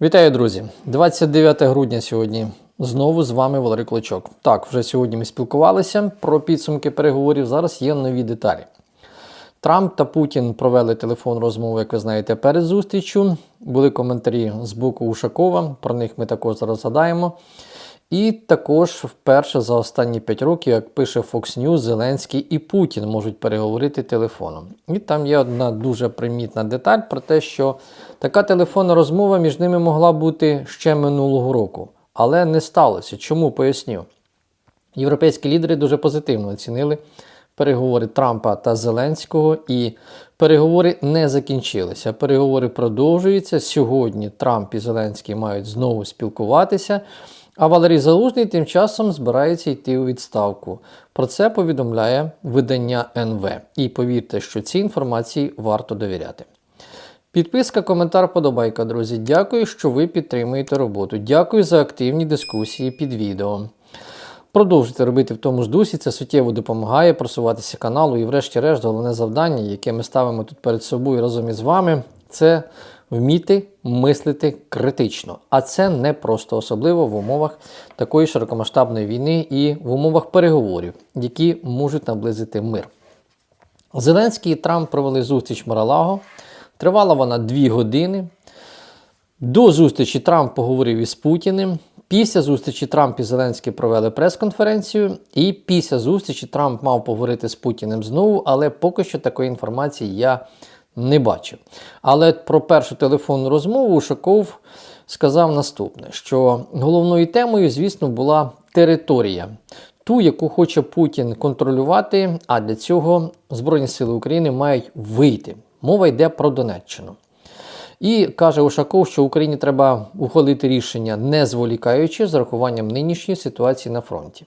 Вітаю, друзі! 29 грудня сьогодні. Знову з вами Валерій Клочок. Так, вже сьогодні ми спілкувалися про підсумки переговорів. Зараз є нові деталі. Трамп та Путін провели телефон розмову, як ви знаєте, перед зустрічю. Були коментарі з боку Ушакова, про них ми також зараз згадаємо. І також вперше за останні 5 років, як пише Fox News, Зеленський і Путін можуть переговорити телефоном. І там є одна дуже примітна деталь про те, що така телефонна розмова між ними могла бути ще минулого року. Але не сталося. Чому поясню? Європейські лідери дуже позитивно оцінили переговори Трампа та Зеленського, і переговори не закінчилися. Переговори продовжуються. Сьогодні Трамп і Зеленський мають знову спілкуватися. А Валерій Залужний тим часом збирається йти у відставку. Про це повідомляє видання НВ. І повірте, що цій інформації варто довіряти. Підписка, коментар, подобайка, друзі. Дякую, що ви підтримуєте роботу. Дякую за активні дискусії під відео. Продовжуйте робити в тому ж дусі, це суттєво допомагає просуватися каналу. І, врешті-решт, головне завдання, яке ми ставимо тут перед собою разом із вами, це вміти мислити критично. А це не просто особливо в умовах такої широкомасштабної війни і в умовах переговорів, які можуть наблизити мир. Зеленський і Трамп провели зустріч Маралаго. Тривала вона дві години. До зустрічі Трамп поговорив із Путіним. Після зустрічі Трамп і Зеленський провели прес-конференцію. І після зустрічі Трамп мав поговорити з Путіним знову, але поки що такої інформації я не бачив. Але про першу телефонну розмову Ушаков сказав наступне: що головною темою, звісно, була територія, ту, яку хоче Путін контролювати, а для цього Збройні Сили України мають вийти. Мова йде про Донеччину. І каже Ушаков, що Україні треба ухвалити рішення, не зволікаючи з рахуванням нинішньої ситуації на фронті.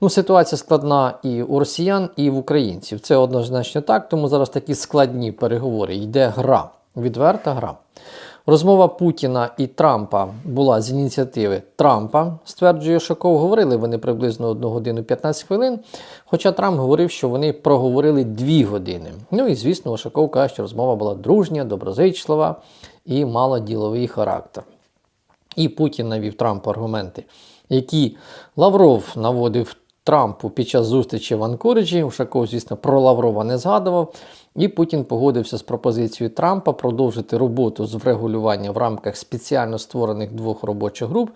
Ну, ситуація складна і у росіян, і в українців. Це однозначно так, тому зараз такі складні переговори. Йде гра, відверта гра. Розмова Путіна і Трампа була з ініціативи Трампа, стверджує Шаков. Говорили вони приблизно 1 годину 15 хвилин. Хоча Трамп говорив, що вони проговорили 2 години. Ну і звісно, Ушаков каже, що розмова була дружня, доброзичлива і мала діловий характер. І Путін навів Трампу аргументи, які Лавров наводив Трампу під час зустрічі в Анкориджі. Ушаков, звісно, про Лаврова не згадував. І Путін погодився з пропозицією Трампа продовжити роботу з врегулювання в рамках спеціально створених двох робочих груп.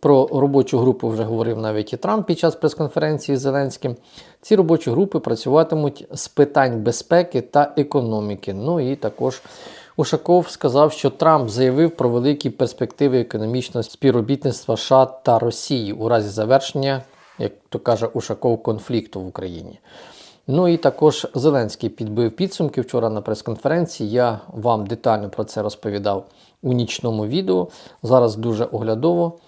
Про робочу групу вже говорив навіть і Трамп під час прес-конференції з Зеленським. Ці робочі групи працюватимуть з питань безпеки та економіки. Ну і також Ушаков сказав, що Трамп заявив про великі перспективи економічного співробітництва США та Росії у разі завершення, як то каже Ушаков, конфлікту в Україні. Ну і також Зеленський підбив підсумки вчора на прес-конференції. Я вам детально про це розповідав у нічному відео. Зараз дуже оглядово.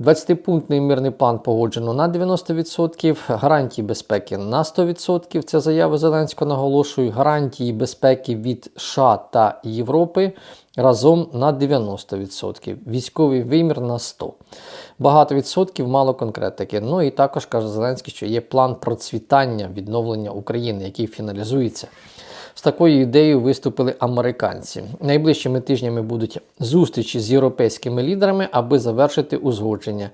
20-пунктний мирний план погоджено на 90%, гарантії безпеки на 100%. Це заяви Зеленського наголошую. Гарантії безпеки від США та Європи разом на 90%. Військовий вимір на 100%. Багато відсотків, мало конкретики. Ну і також каже Зеленський, що є план процвітання відновлення України, який фіналізується. З такою ідеєю виступили американці. Найближчими тижнями будуть зустрічі з європейськими лідерами, аби завершити узгодження.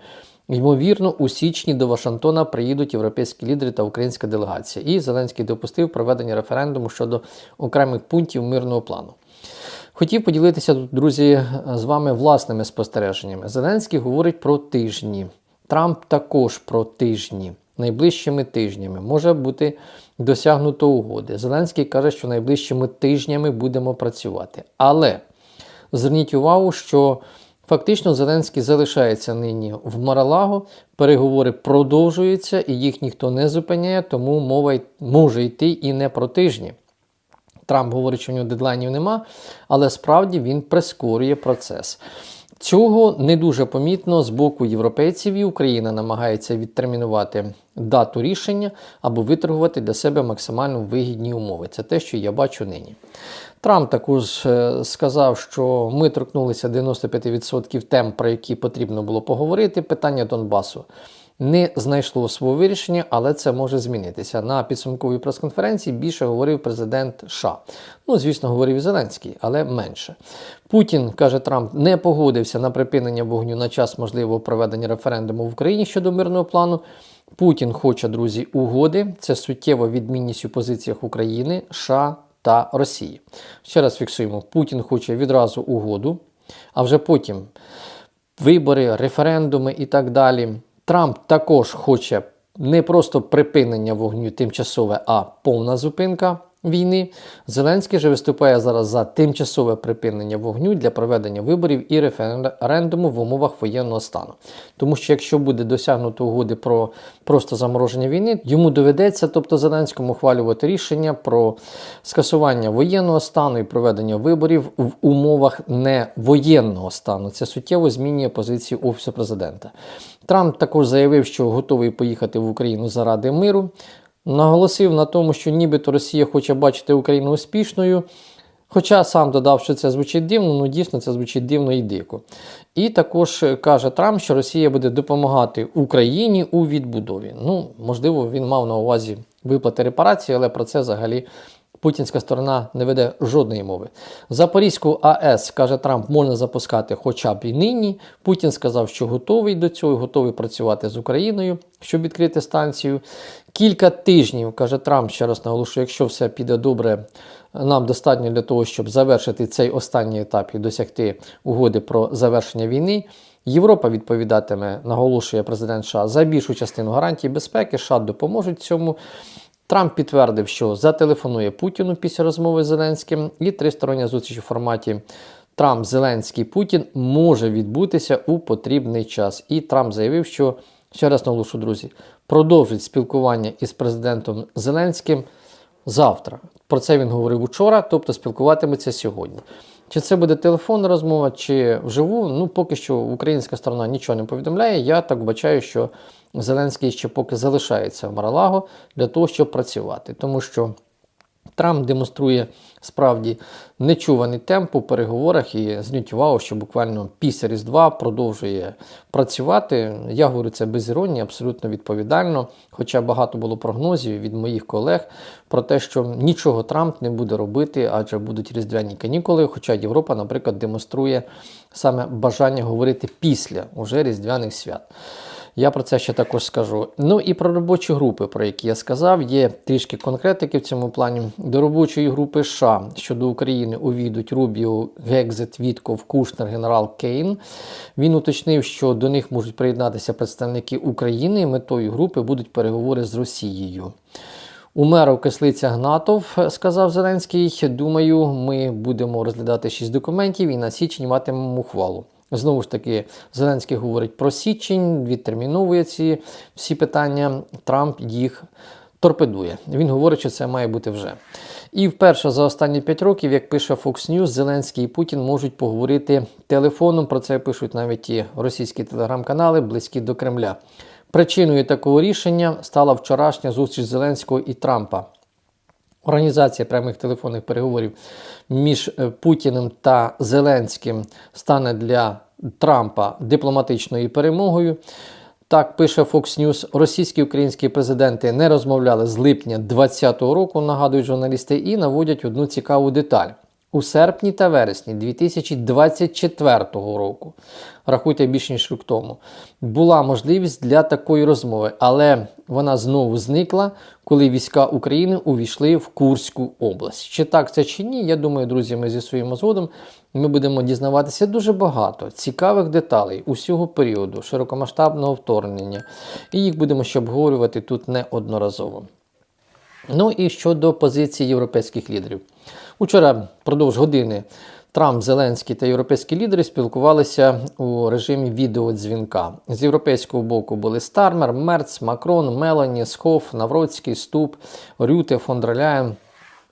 Ймовірно, у січні до Вашингтона приїдуть європейські лідери та українська делегація. І Зеленський допустив проведення референдуму щодо окремих пунктів мирного плану. Хотів поділитися тут, друзі, з вами власними спостереженнями. Зеленський говорить про тижні. Трамп також про тижні. Найближчими тижнями може бути досягнуто угоди. Зеленський каже, що найближчими тижнями будемо працювати. Але зверніть увагу, що фактично Зеленський залишається нині в Маралаго, переговори продовжуються і їх ніхто не зупиняє, тому мова може йти і не про тижні. Трамп говорить, що у нього дедлайнів нема, але справді він прискорює процес. Цього не дуже помітно з боку європейців і Україна намагається відтермінувати дату рішення або виторгувати для себе максимально вигідні умови. Це те, що я бачу нині. Трамп також е, сказав, що ми торкнулися 95% тем, про які потрібно було поговорити. Питання Донбасу не знайшло свого вирішення, але це може змінитися. На підсумковій прес-конференції більше говорив президент США. Ну, звісно, говорив і Зеленський, але менше. Путін каже Трамп не погодився на припинення вогню на час можливого проведення референдуму в Україні щодо мирного плану. Путін хоче, друзі, угоди. Це суттєва відмінність у позиціях України, США та Росії. Ще раз фіксуємо: Путін хоче відразу угоду, а вже потім вибори, референдуми і так далі. Трамп також хоче не просто припинення вогню тимчасове, а повна зупинка війни. Зеленський же виступає зараз за тимчасове припинення вогню для проведення виборів і референдуму в умовах воєнного стану. Тому що якщо буде досягнуто угоди про просто замороження війни, йому доведеться, тобто Зеленському, ухвалювати рішення про скасування воєнного стану і проведення виборів в умовах не воєнного стану. Це суттєво змінює позицію Офісу президента. Трамп також заявив, що готовий поїхати в Україну заради миру. Наголосив на тому, що нібито Росія хоче бачити Україну успішною. Хоча сам додав, що це звучить дивно, ну дійсно це звучить дивно і дико. І також каже Трамп, що Росія буде допомагати Україні у відбудові. Ну, можливо, він мав на увазі виплати репарації, але про це взагалі путінська сторона не веде жодної мови. Запорізьку АЕС, каже Трамп, можна запускати хоча б і нині. Путін сказав, що готовий до цього, готовий працювати з Україною, щоб відкрити станцію. Кілька тижнів, каже Трамп, ще раз наголошую, якщо все піде добре, нам достатньо для того, щоб завершити цей останній етап і досягти угоди про завершення війни. Європа відповідатиме, наголошує президент США, за більшу частину гарантій безпеки. США допоможуть цьому. Трамп підтвердив, що зателефонує Путіну після розмови з Зеленським, і тристороння зустріч у форматі Трамп, Зеленський, Путін може відбутися у потрібний час. І Трамп заявив, що ще раз наголошу, друзі, продовжить спілкування із президентом Зеленським завтра. Про це він говорив учора, тобто спілкуватиметься сьогодні. Чи це буде телефонна розмова, чи вживу? Ну, поки що українська сторона нічого не повідомляє. Я так бачаю, що Зеленський ще поки залишається в Маралаго для того, щоб працювати. Тому що Трамп демонструє справді нечуваний темп у переговорах і зверніть увагу, що буквально після Різдва продовжує працювати. Я говорю це без іронії, абсолютно відповідально. Хоча багато було прогнозів від моїх колег про те, що нічого Трамп не буде робити, адже будуть різдвяні канікули. Хоча Європа, наприклад, демонструє саме бажання говорити після уже різдвяних свят. Я про це ще також скажу. Ну і про робочі групи, про які я сказав, є трішки конкретики в цьому плані. До робочої групи США щодо України увійдуть Рубіо, Гекзет, Вітков, Кушнер, генерал Кейн. Він уточнив, що до них можуть приєднатися представники України. Метою групи будуть переговори з Росією. Умеров кислиця Гнатов, сказав Зеленський. Думаю, ми будемо розглядати шість документів і на січень матимемо ухвалу. Знову ж таки, Зеленський говорить про січень, відтерміновує ці всі питання. Трамп їх торпедує. Він говорить, що це має бути вже. І вперше за останні 5 років, як пише Fox News, Зеленський і Путін можуть поговорити телефоном. Про це пишуть навіть ті російські телеграм-канали, близькі до Кремля. Причиною такого рішення стала вчорашня зустріч Зеленського і Трампа. Організація прямих телефонних переговорів між е, Путіним та Зеленським стане для Трампа дипломатичною перемогою. Так пише Fox News. Російські українські президенти не розмовляли з липня 2020 року, нагадують журналісти, і наводять одну цікаву деталь. У серпні та вересні 2024 року, рахуйте більш ніж рік тому, була можливість для такої розмови, але вона знову зникла, коли війська України увійшли в Курську область. Чи так це чи ні? Я думаю, друзі, ми зі своїм згодом ми будемо дізнаватися дуже багато цікавих деталей усього періоду широкомасштабного вторгнення, і їх будемо ще обговорювати тут неодноразово. Ну і щодо позиції європейських лідерів. Учора впродовж години Трамп, Зеленський та європейські лідери спілкувалися у режимі відеодзвінка. З європейського боку були Стармер, Мерц, Макрон, Мелані, Схоф, Навроцький, Ступ, Рюте, Фондраляєн.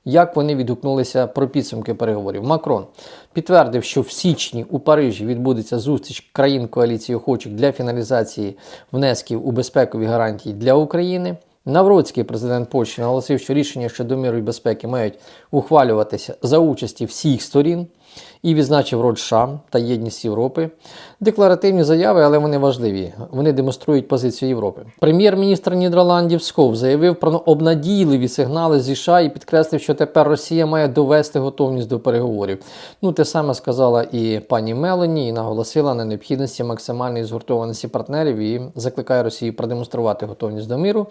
Як вони відгукнулися про підсумки переговорів? Макрон підтвердив, що в січні у Парижі відбудеться зустріч країн коаліції охочих для фіналізації внесків у безпекові гарантії для України. Навроцький президент Польщі наголосив, що рішення щодо миру і безпеки мають ухвалюватися за участі всіх сторін. І відзначив роль США та єдність Європи. Декларативні заяви, але вони важливі. Вони демонструють позицію Європи. Прем'єр-міністр Нідерландів Сков заявив про обнадійливі сигнали зі США і підкреслив, що тепер Росія має довести готовність до переговорів. Ну, те саме сказала і пані Мелані, і наголосила на необхідності максимальної згуртованості партнерів і закликає Росію продемонструвати готовність до миру.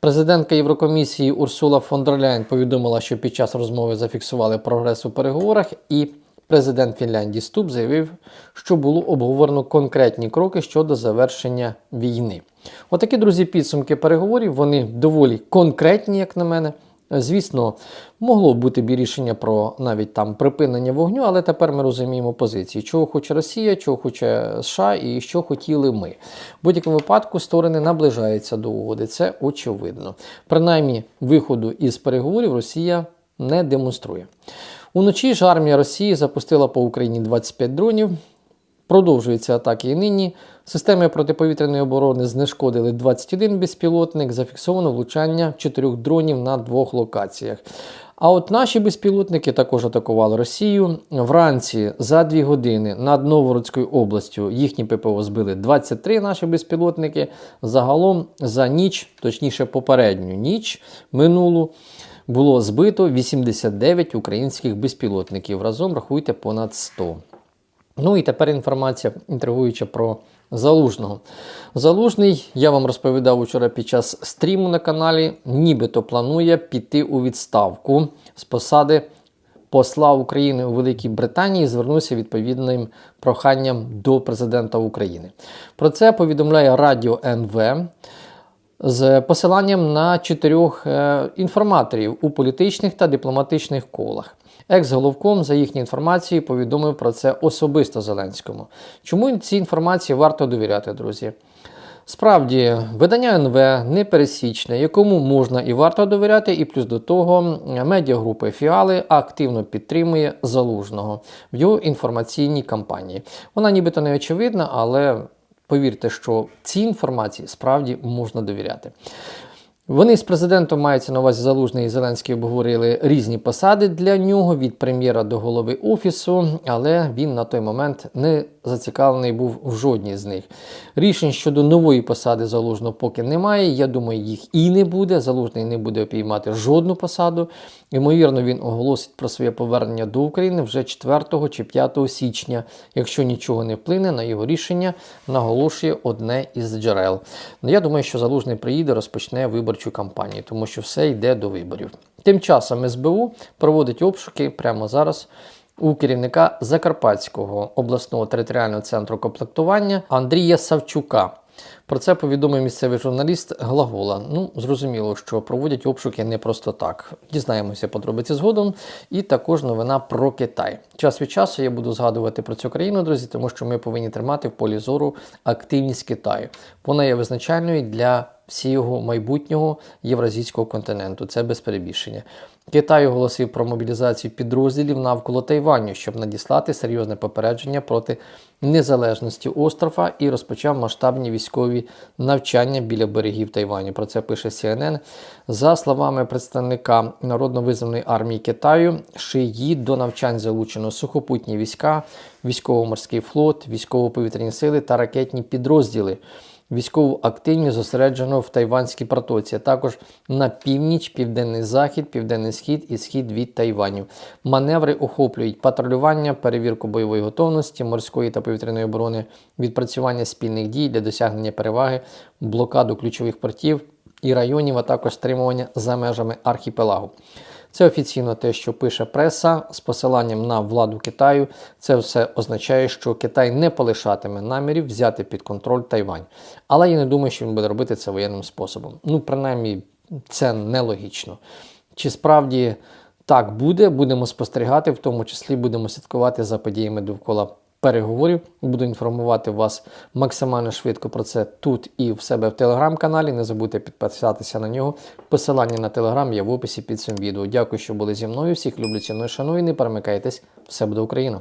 Президентка Єврокомісії Урсула фон дер Ляйн повідомила, що під час розмови зафіксували прогрес у переговорах, і президент Фінляндії Ступ заявив, що було обговорено конкретні кроки щодо завершення війни. Отакі, друзі, підсумки переговорів. Вони доволі конкретні, як на мене. Звісно, могло бути б рішення про навіть там припинення вогню, але тепер ми розуміємо позиції, чого хоче Росія, чого хоче США і що хотіли ми. В будь-якому випадку сторони наближаються до угоди. Це очевидно. Принаймні, виходу із переговорів Росія не демонструє. Уночі ж армія Росії запустила по Україні 25 дронів. Продовжуються атаки і нині. Системи протиповітряної оборони знешкодили 21 безпілотник, зафіксовано влучання чотирьох дронів на двох локаціях. А от наші безпілотники також атакували Росію. Вранці за дві години над Новгородською областю їхні ППО збили 23 наші безпілотники. Загалом за ніч, точніше попередню ніч минулу, було збито 89 українських безпілотників. Разом рахуйте понад 100. Ну і тепер інформація інтригуюча про Залужного. Залужний, я вам розповідав учора під час стріму на каналі, нібито планує піти у відставку з посади посла України у Великій Британії і звернувся відповідним проханням до президента України. Про це повідомляє Радіо НВ з посиланням на чотирьох е, інформаторів у політичних та дипломатичних колах. Екс-головком, за їхньою інформацією, повідомив про це особисто Зеленському. Чому цій інформації варто довіряти, друзі? Справді, видання НВ непересічне, якому можна і варто довіряти, і плюс до того медіагрупи Фіали активно підтримує залужного в його інформаційній кампанії. Вона нібито не очевидна, але повірте, що цій інформації справді можна довіряти. Вони з президентом мається на увазі Залужний і Зеленський обговорили різні посади для нього від прем'єра до голови офісу, але він на той момент не зацікавлений був в жодній з них. Рішень щодо нової посади залужного поки немає. Я думаю, їх і не буде. Залужний не буде обіймати жодну посаду. Ймовірно, він оголосить про своє повернення до України вже 4 чи 5 січня. Якщо нічого не вплине на його рішення, наголошує одне із джерел. Ну, Я думаю, що залужний приїде, розпочне виборчу кампанію, тому що все йде до виборів. Тим часом СБУ проводить обшуки прямо зараз. У керівника Закарпатського обласного територіального центру комплектування Андрія Савчука. Про це повідомив місцевий журналіст Глагола. Ну, зрозуміло, що проводять обшуки не просто так. Дізнаємося подробиці згодом. І також новина про Китай. Час від часу я буду згадувати про цю країну, друзі, тому що ми повинні тримати в полі зору активність Китаю. Вона є визначальною для всього майбутнього євразійського континенту. Це без перебільшення. Китай оголосив про мобілізацію підрозділів навколо Тайваню, щоб надіслати серйозне попередження проти незалежності острова і розпочав масштабні військові навчання біля берегів Тайваню. Про це пише CNN. За словами представника народно визваної армії Китаю, Шиї до навчань залучено сухопутні війська, військово-морський флот, військово-повітряні сили та ракетні підрозділи військову активність зосереджено в Тайванській протоці, а також на північ, південний захід, південний схід і схід від Тайваню. Маневри охоплюють патрулювання, перевірку бойової готовності, морської та повітряної оборони, відпрацювання спільних дій для досягнення переваги, блокаду ключових портів і районів, а також стримування за межами архіпелагу. Це офіційно те, що пише преса з посиланням на владу Китаю. Це все означає, що Китай не полишатиме намірів взяти під контроль Тайвань. Але я не думаю, що він буде робити це воєнним способом. Ну, принаймні, це нелогічно. Чи справді так буде? Будемо спостерігати, в тому числі будемо слідкувати за подіями довкола переговорів. Буду інформувати вас максимально швидко про це тут і в себе в телеграм-каналі. Не забудьте підписатися на нього. Посилання на телеграм є в описі під цим відео. Дякую, що були зі мною. Всіх люблю, ціную, шаную. Не перемикайтесь. Все буде Україна!